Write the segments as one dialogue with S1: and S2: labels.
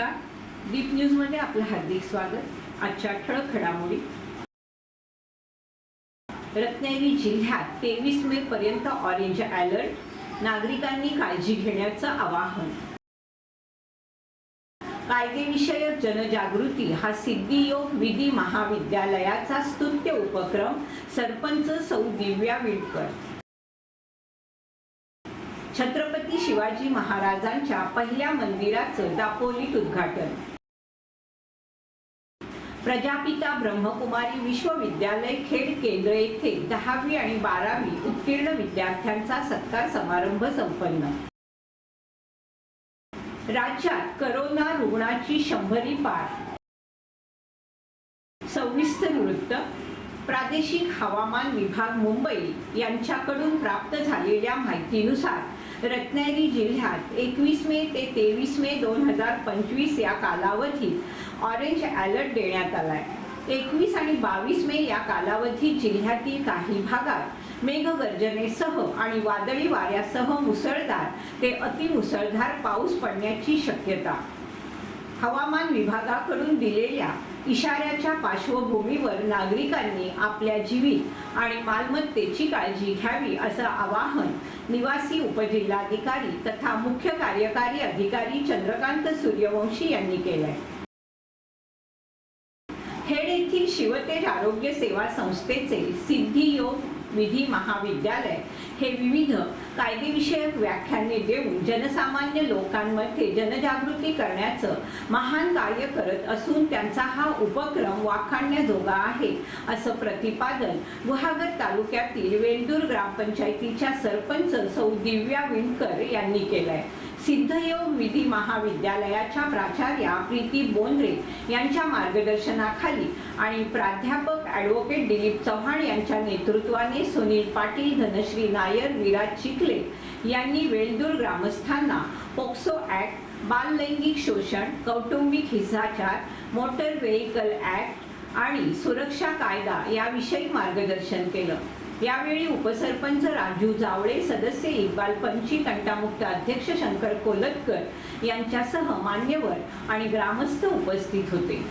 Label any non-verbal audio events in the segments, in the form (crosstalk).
S1: नमस्कार. डीप न्यूजमध्ये आपलं हार्दिक स्वागत. आजच्या ठळक घडामोडी. रत्नागिरी जिल्ह्यात तेवीस मे पर्यंत ऑरेंज अलर्ट नागरिकांनी काळजी घेण्याचं आवाहन. कायदेविषयक जनजागृती हा सिद्धियोग विधी महाविद्यालयाचा स्तुत्य उपक्रम. सरपंच सौ दिव्या विडकर छत्रपती शिवाजी महाराजांच्या पहिल्या मंदिराचं दापोलीत उद्घाटन. प्रजापिता ब्रह्मकुमारी विश्वविद्यालय खेड केंद्र येथे दहावी आणि बारावी उत्तीर्ण विद्यार्थ्यांचा सत्कार समारंभ संपन्न. राज्यात करोना रुग्णाची शंभरी पार. सविस्तर वृत्त प्रादेशिक हवामान विभाग मुंबई यांच्याकडून प्राप्त झालेल्या माहितीनुसार रत्नागिरी जिल्ह्यात एकवीस मे ते तेवीस मे दोन हजार पंचवीस या कालावधीत ऑरेंज अलर्ट देण्यात आलाय. एकवीस आणि बावीस मे या कालावधीत जिल्ह्यातील काही भागात मेघगर्जनेसह आणि वादळी वाऱ्यासह मुसळधार ते अतिमुसळधार पाऊस पडण्याची शक्यता. हवामान विभागाकडून दिलेल्या इशाऱ्याच्या पार्श्वभूमीवर नागरिकांनी आपल्या जीवित आणि मालमत्तेची काळजी घ्यावी असं आवाहन निवासी उपजिल्हाधिकारी तथा मुख्य कार्यकारी अधिकारी चंद्रकांत सूर्यवंशी यांनी केलंय. हेड येथील शिवतेज आरोग्य सेवा संस्थेचे सिद्धी योग विधी महाविद्यालय हे विविध कायदेविषयक व्याख्याने देऊन जनसामान्य लोकांमध्ये जनजागृती करण्याचं महान कार्य करत असून त्यांचा हा उपक्रम वाखाणण्याजोगा आहे असं प्रतिपादन गुहागर तालुक्यातील वेंदूर ग्रामपंचायतीच्या सरपंच सौ दिव्या विणकर यांनी केलंय. सिद्धयोग विधी महाविद्यालयाच्या प्राचार्या प्रीती बोंद्रे यांच्या मार्गदर्शनाखाली आणि प्राध्यापक ॲडव्होकेट दिलीप चव्हाण यांच्या नेतृत्वाने सुनील पाटील धनश्री नायर विराज चिखले यांनी वेलदूर ग्रामस्थांना पोक्सो ॲक्ट बाललैंगिक शोषण कौटुंबिक हिंसाचार मोटर व्हेकल ॲक्ट आणि सुरक्षा कायदा याविषयी मार्गदर्शन केलं. यावेळी उपसरपंच राजू जावळे सदस्य इक्बाल पंची तंटामुक्त अध्यक्ष शंकर कोलतकर यांच्यासह मान्यवर आणि ग्रामस्थ उपस्थित होते.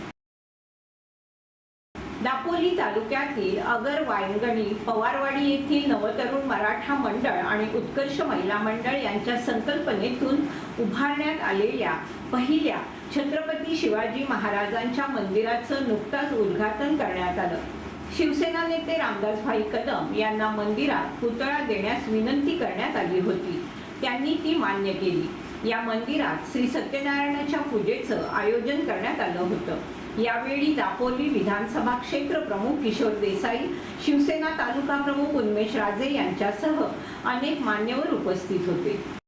S1: दापोली तालुक्यातील अगर वायंगणी पवारवाडी येथील नवतरुण मराठा मंडळ आणि उत्कर्ष महिला मंडळ यांच्या संकल्पनेतून उभारण्यात आलेल्या पहिल्या छत्रपती शिवाजी महाराजांच्या मंदिराचं नुकताच उद्घाटन करण्यात आलं. शिवसेना नेते रामदासभाई कदम यांना मंदिरात पुतळा देण्यास विनंती करण्यात आली होती. त्यांनी ती मान्य केली. या मंदिरात श्री सत्यनारायणाच्या पूजेचं आयोजन करण्यात आलं होतं. यावेळी दापोली विधानसभा क्षेत्र प्रमुख किशोर देसाई शिवसेना तालुका प्रमुख उन्मेश राजे यांच्यासह अनेक मान्यवर उपस्थित होते.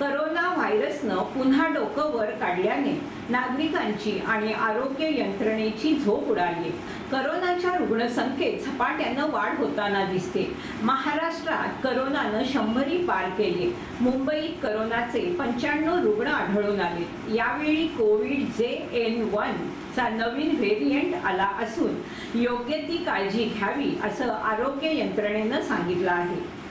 S1: करोना व्हायरसनं पुन्हा डोकं वर काढल्याने नागरिकांची आणि आरोग्य यंत्रणेची झोप उडाली. करोनाच्या रुग्णसंख्येत झपाट्यानं वाढ होताना दिसते. महाराष्ट्रात करोनानं शंभरी पार केले. मुंबईत करोनाचे पंच्याण्णव रुग्ण आढळून आले. यावेळी कोविड जे एन वन चा नवीन व्हेरियंट आला असून योग्य ती काळजी घ्यावी असं आरोग्य यंत्रणेनं सांगितलं आहे.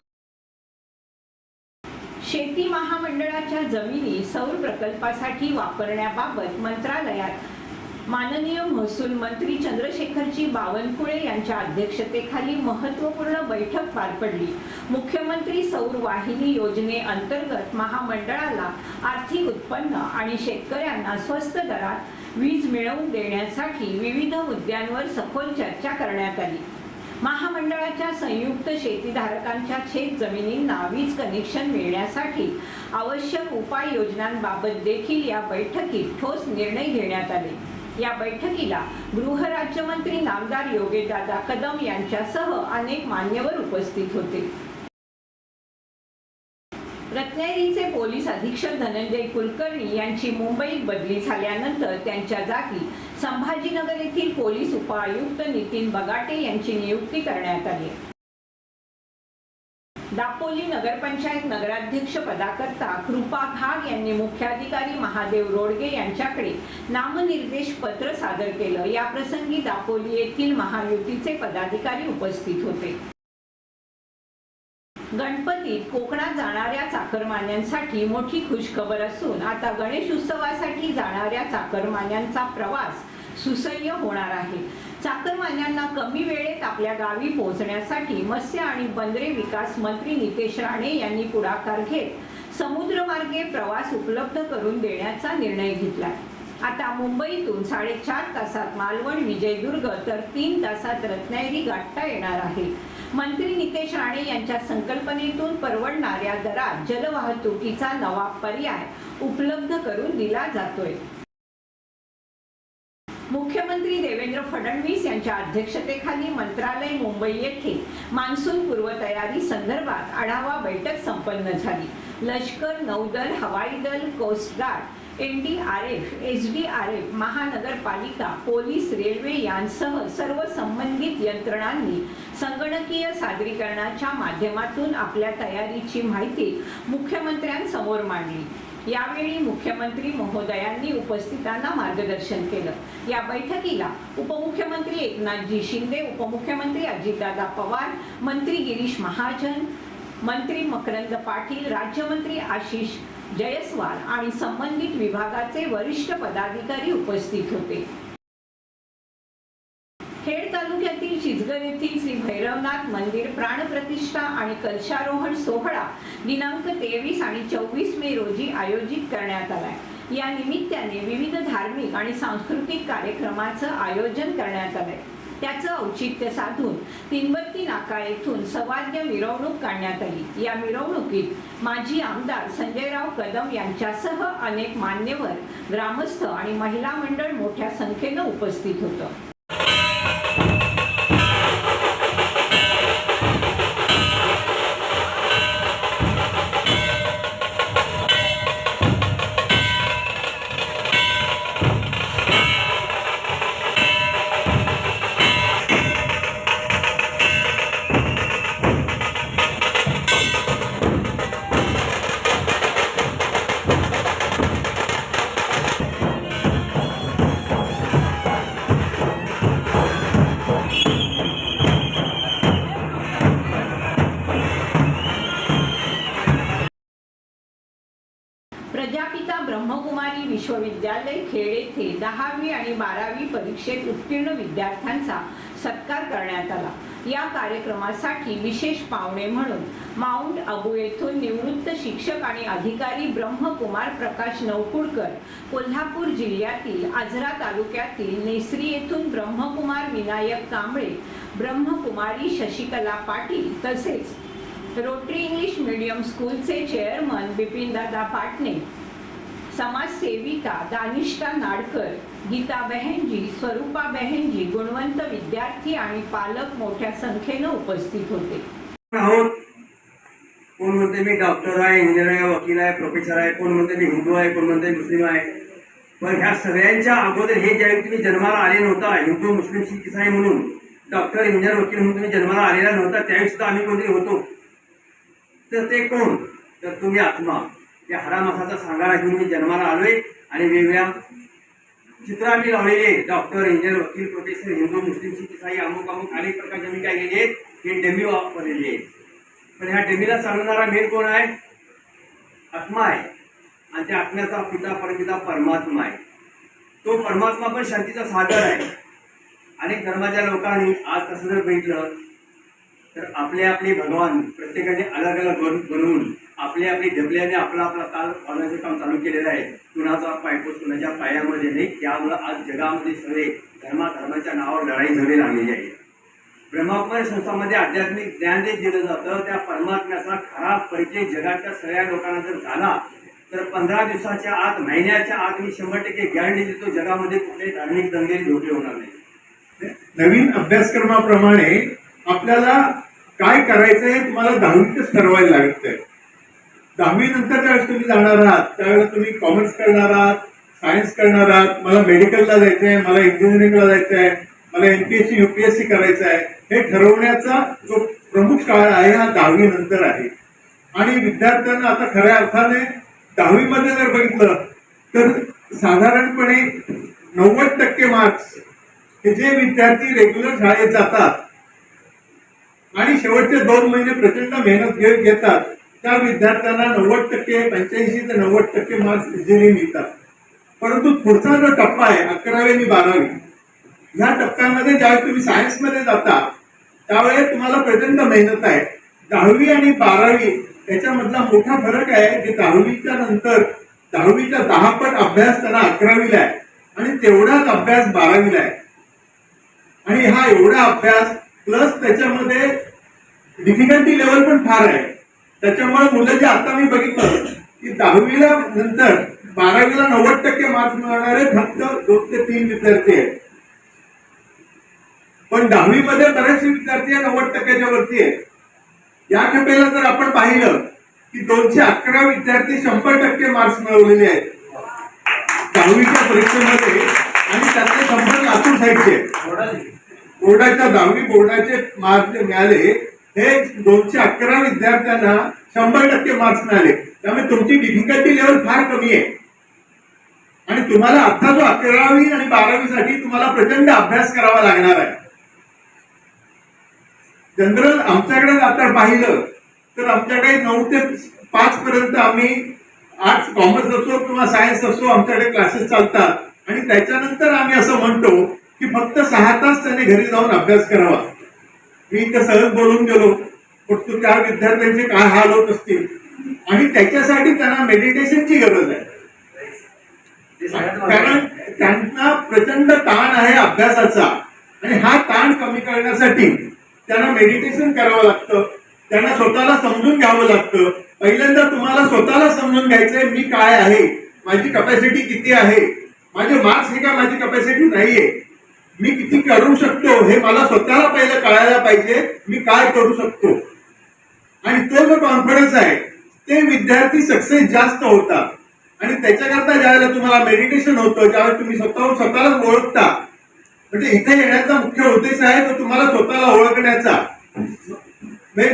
S1: शेती महामंडळाच्या जमिनी सौर प्रकल्पासाठी वापरण्याबाबत मंत्रालयात माननीय महसूल मंत्री चंद्रशेखरजी बावनकुळे यांच्या अध्यक्षतेखाली महत्त्वपूर्ण बैठक पार पडली. मुख्यमंत्री सौर वाहिनी योजनेअंतर्गत महामंडळाला आर्थिक उत्पन्न आणि शेतकऱ्यांना स्वस्त दरात वीज मिळवून देण्यासाठी विविध मुद्द्यांवर सखोल चर्चा करण्यात आली. महामंडळाच्या संयुक्त शेतीधारकांच्या शेत जमिनींना वीज कनेक्शन मिळण्यासाठी आवश्यक उपाययोजनांबाबत देखील या बैठकीत ठोस निर्णय घेण्यात आले. या बैठकीला गृहराज्यमंत्री नामदार योगेशदादा कदम यांच्यासह अनेक मान्यवर उपस्थित होते. रत्नागिरीचे पोलीस अधीक्षक धनंजय कुलकर्णी यांची मुंबईत बदली झाल्यानंतर त्यांच्या जागी संभाजीनगर येथील पोलीस उपआयुक्त नितीन बगाटे यांची नियुक्ती करण्यात आली. दापोली नगरपंचायत नगराध्यक्ष पदाकरता कृपा घाग यांनी मुख्याधिकारी महादेव रोडगे यांच्याकडे नामनिर्देश पत्र सादर केलं. याप्रसंगी दापोली येथील महायुतीचे पदाधिकारी उपस्थित होते. गणपतीत कोकणात जाणाऱ्या चाकरमान्यांसाठी मोठी खुशखबर असून आता गणेश उत्सवासाठी जाणाऱ्या चाकरमान्यांचा प्रवास सुसह्य होणार आहे. चाकरमान्यांना कमी वेळेत आपल्या गावी पोहोचण्यासाठी मत्स्य आणि बंदरे विकास मंत्री नितेश राणे यांनी पुढाकार घेत समुद्रमार्गे प्रवास उपलब्ध करून देण्याचा निर्णय घेतला. आता मुंबईतून साडेचार तासात मालवण विजयदुर्ग तर तीन तासात रत्नागिरी गाठता येणार आहे. मंत्री नितेश राणे यांच्या संकल्पनेतून परवडणाऱ्या दरात जलवाहतुकीचा नवा पर्याय उपलब्ध करून दिला जातोय. मुख्यमंत्री देवेंद्र फडणवीस यांच्या अध्यक्षतेखाली मंत्रालय मुंबई येथे मान्सून पूर्वतयारी संदर्भात आढावा बैठक संपन्न झाली. लष्कर नौदल हवाई दल coast guard N D R F S D R F महानगरपालिका पोलीस रेल्वे यांसह सर्व संबंधित यंत्रणांनी संगणकीय सादरीकरणाच्या माध्यमातून आपल्या तयारीची माहिती मुख्यमंत्र्यांसमोर मांडली. यावेळी मुख्यमंत्री महोदयांनी उपस्थितांना मार्गदर्शन केलं. या बैठकीला उपमुख्यमंत्री एकनाथजी शिंदे उपमुख्यमंत्री अजितदादा पवार मंत्री गिरीश महाजन मंत्री मकरंद पाटील राज्यमंत्री आशिष जयस्वाल आणि संबंधित विभागाचे वरिष्ठ पदाधिकारी उपस्थित होते. खेड तालुक्यातील चिचगर येथील श्री भैरवनाथ मंदिर प्राणप्रतिष्ठा आणि कलशारोहण सोहळा दिनांक तेवीस आणि चोवीस मे रोजी आयोजित करण्यात आलाय. या निमित्ताने विविध धार्मिक आणि सांस्कृतिक कार्यक्रमाचं आयोजन करण्यात आलंय. त्याचं औचित्य साधून तिनबत्ती नाका येथून सवाद्य मिरवणूक काढण्यात आली. या मिरवणुकीत माजी आमदार संजयराव कदम यांच्यासह अनेक मान्यवर ग्रामस्थ आणि महिला मंडळ मोठ्या संख्येनं उपस्थित होतं. प्रजापिता ब्रह्मकुमारी विश्वविद्यालय खेड येथे दहावी आणि बारावी परीक्षेत उत्तीर्ण विद्यार्थ्यांचा सत्कार करण्यात आला. या कार्यक्रमासाठी विशेष पाहुणे म्हणून माउंट अबू येथून निवृत्त शिक्षक आणि अधिकारी ब्रह्मकुमार प्रकाश नवकुडकर कोल्हापूर जिल्ह्यातील आजरा तालुक्यातील नेसरी येथून ब्रह्मकुमार विनायक कांबळे ब्रह्मकुमारी शशिकला पाटील तसेच रोटरी मीडियम स्कूलचे चेअरमन बिपिनदादा पाटणे समाजसेविका दानिष्का नाडकर गीता बहनजी स्वरूपा बहनजी गुणवंत विद्यार्थी आणि पालक मोठ्या संख्येनं उपस्थित होते.
S2: कोण म्हणते मी डॉक्टर आहे इंजिनियर आहे वकील आहे प्रोफेसर आहे कोण म्हणते मी हिंदू आहे कोण म्हणते मुस्लिम आहे. पण ह्या सगळ्यांच्या अगोदर हे ज्यावेळी तुम्ही जन्माला आले नव्हता हिंदू मुस्लिम शीख इसाई म्हणून डॉक्टर इंजिनियर वकील म्हणून तुम्ही जन्माला आलेला नव्हता त्यावेळी सुद्धा आम्ही कोणतरी होतो. तर ते कोण? तर तुम्ही आत्मा. या हरामासाचा सांगाडा घेऊन मी जन्माला आलोय आणि वेगवेगळ्या चित्र मी लावलेले डॉक्टर इंजिनियर वकील प्रोफेसर हिंदू मुस्लिम शीख इसाई अमुक अमुक अनेक प्रकारचे मी काय केले हे डेमी वापरलेली आहे पण ह्या डेमीला चालवणारा मेन कोण आहे? आत्मा आहे. आणि त्या आत्म्याचा पिता परपिता परमात्मा आहे. तो परमात्मा पण शांतीचा सागर आहे. अनेक धर्माच्या लोकांनी आज तसं जर बघितलं तर आपले आपले भगवान प्रत्येकाने अलग अलग बनवून आपले आपले जपल्याने आपला आपला काल पाण्याचं काम चालू केलेलं आहे. कुणाचा पायपोस कुणाच्या पायामध्ये नाही त्यामुळं आज जगामध्ये सगळे धर्माधर्माच्या नावावर लढाई झगडे लागलेली आहे. ब्रह्मकुमारी संस्थामध्ये आध्यात्मिक ज्ञान जे दिलं जातं त्या परमात्म्याचा खरा परिचय जगाच्या सगळ्या लोकांना जर झाला तर पंधरा दिवसाच्या आत महिन्याच्या आत मी शंभर टक्के गॅरंटी देतो जगामध्ये कुठले धार्मिक दंगे धोके होणार नाही.
S3: नवीन अभ्यासक्रमाप्रमाणे आपल्याला काय करायचं आहे तुम्हाला दहावीतच ठरवायला लागतं दहावी नंतर ज्यावेळेस तुम्ही जाणार आहात. त्यावेळेस तुम्ही कॉमर्स करणार आहात सायन्स करणार आहात. मला मेडिकलला जायचं आहे मला इंजिनिअरिंगला जायचं आहे मला एमपीएससी युपीएससी करायचं आहे हे ठरवण्याचा जो प्रमुख काळ आहे हा दहावी नंतर आहे. आणि विद्यार्थ्यांना आता खऱ्या अर्थाने दहावीमध्ये जर बघितलं तर साधारणपणे नव्वद टक्के मार्क्स हे जे विद्यार्थी रेग्युलर शाळेत जातात आणि शेवटचे दोन महिने प्रचंड मेहनत घेत घेतात. त्या विद्यार्थ्यांना नव्वद टक्के पंच्याऐंशी ते नव्वद टक्के मार्क्स इझिली मिळतात. परंतु पुढचा जो टप्पा आहे अकरावी आणि बारावी ह्या टप्प्यामध्ये ज्यावेळी तुम्ही सायन्समध्ये जाता त्यावेळेस तुम्हाला प्रचंड मेहनत आहे. दहावी आणि बारावी याच्यामधला मोठा फरक आहे की दहावीच्या नंतर दहावीच्या दहा पट अभ्यास त्यांना अकरावीला आहे. आणि तेवढाच अभ्यास बारावीला आहे. आणि हा एवढा अभ्यास प्लस त्याच्यामध्ये डिफिकल्टी लेवल पण फार आहे. त्याच्यामुळे मुलं जे आता मी बघितलं की दहावीला नंतर बारावीला नव्वद टक्के मार्क्स मिळणारे फक्त दोन ते तीन विद्यार्थी आहेत. पण दहावीमध्ये बरेचसे विद्यार्थी नव्वद टक्क्याच्या वरती आहेत. या खेपेला जर आपण पाहिलं की दोनशे अकरा विद्यार्थी शंभर टक्के मार्क्स मिळवलेले आहेत. दहावीच्या परीक्षेमध्ये आणि त्यातले शंभर लातूर साईडचे आहेत. बोर्डाच्या दहावी बोर्डाचे मार्क्स मिळाले हे दोनशे अकरा विद्यार्थ्यांना शंभर टक्के मार्क्स मिळाले. त्यामुळे तुमची डिफिकल्टी लेवल फार कमी आहे. आणि तुम्हाला आता जो अकरावी आणि बारावीसाठी तुम्हाला प्रचंड अभ्यास करावा लागणार आहे. जनरल आमच्याकडे आता पाहिलं तर आमच्याकडे नऊ ते पाच पर्यंत आम्ही आर्ट्स कॉमर्स असो किंवा सायन्स असो आमच्याकडे क्लासेस चालतात. आणि त्याच्यानंतर आम्ही असं म्हणतो की फक्त सहा तास त्याने घरी जाऊन अभ्यास करावा. मी इथं सहज बोलून गेलो फक्त त्या विद्यार्थ्यांचे काय हाल होत असतील? आणि त्याच्यासाठी त्यांना मेडिटेशनची गरज आहे. कारण त्यांना प्रचंड ताण आहे अभ्यासाचा. आणि हा ताण कमी करण्यासाठी त्यांना मेडिटेशन करावं लागतं. त्यांना स्वतःला समजून घ्यावं लागतं. पहिल्यांदा तुम्हाला स्वतःला समजून घ्यायचंय मी काय आहे? माझी कपॅसिटी किती आहे? माझे मार्क्स हे का माझी कपॅसिटी नाहीये. मी किती करू शकतो हे मला स्वतःला पहिलं कळायला पाहिजे मी काय करू शकतो? आणि तो जो कॉन्फिडन्स आहे ते विद्यार्थी सक्सेस जास्त होतात. आणि त्याच्याकरता ज्यावेळेला तुम्हाला मेडिटेशन होतं ज्यावेळेस तुम्ही स्वतःहून स्वतःलाच ओळखता म्हणजे इथे येण्याचा मुख्य उद्देश आहे तो तुम्हाला स्वतःला ओळखण्याचा. म्हणजे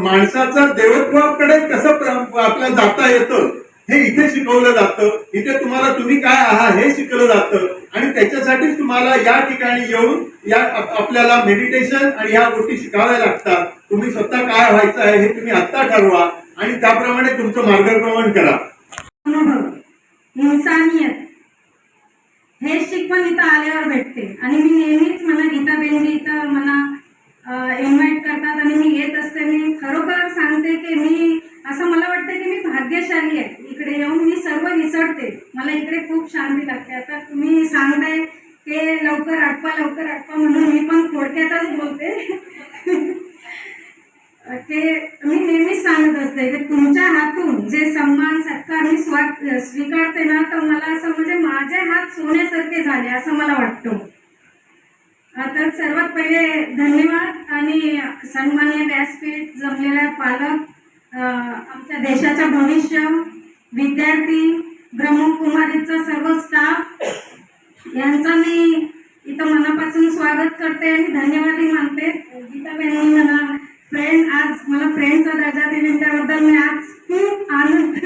S3: माणसाचं देवत्वाकडे कसं आपल्याला जाता येतं हे इथे शिकवलं जातं इथे तुम्हाला तुम्ही काय आहात हे शिकवलं जातं. आणि त्याच्यासाठीच तुम्हाला या ठिकाणी येऊन या आपल्याला मेडिटेशन आणि ह्या गोष्टी शिकाव्या लागतात. तुम्ही स्वतः काय व्हायचं आहे हे तुम्ही आत्ता ठरवा आणि त्याप्रमाणे तुमचं मार्गक्रमण करा.
S4: अनुभव हे शिकवण इथं आल्यावर भेटते. आणि मी नेहमीच मला गीताबेनजी इथं मला इन्व्हाइट करतात आणि मी येत असते. मी खरोखर सांगते की मी असं मला वाटतं की मी भाग्यशाली आहे. इकडे येऊन मी सर्व विसरते. मला इकडे खूप शांती लागते. आता तुम्ही सांगताय ते लवकर आटपा लवकर आटपा म्हणून मी पण थोडक्यातच बोलते. (laughs) ते मी नेहमीच सांगत असते की तुमच्या हातून जे सन्मान सत्कार मी स्वा स्वीकारते ना तर मला असं म्हणजे माझे हात सोन्यासारखे झाले असं मला वाटतं. तर सर्वात पहिले धन्यवाद आणि सन्मान्य व्यासपीठ जमलेल्या पालक आमच्या देशाच्या भविष्य विद्यार्थी ब्रह्मकुमारीचा सर्व स्टाफ यांचा मी इथं मनापासून स्वागत करते आणि धन्यवादही मानते. गीताबेननी मला फ्रेंड आज मला फ्रेंडचा दर्जा दिली त्याबद्दल मी आज खूप आनंद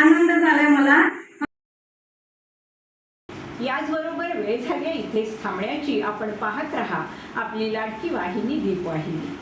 S4: आनंद झाला मला.
S1: याचबरोबर वेळ झाली इथेच थांबण्याची आपण पाहत रहा. आपली लाडकी वाहिनी दीपवाहिनी.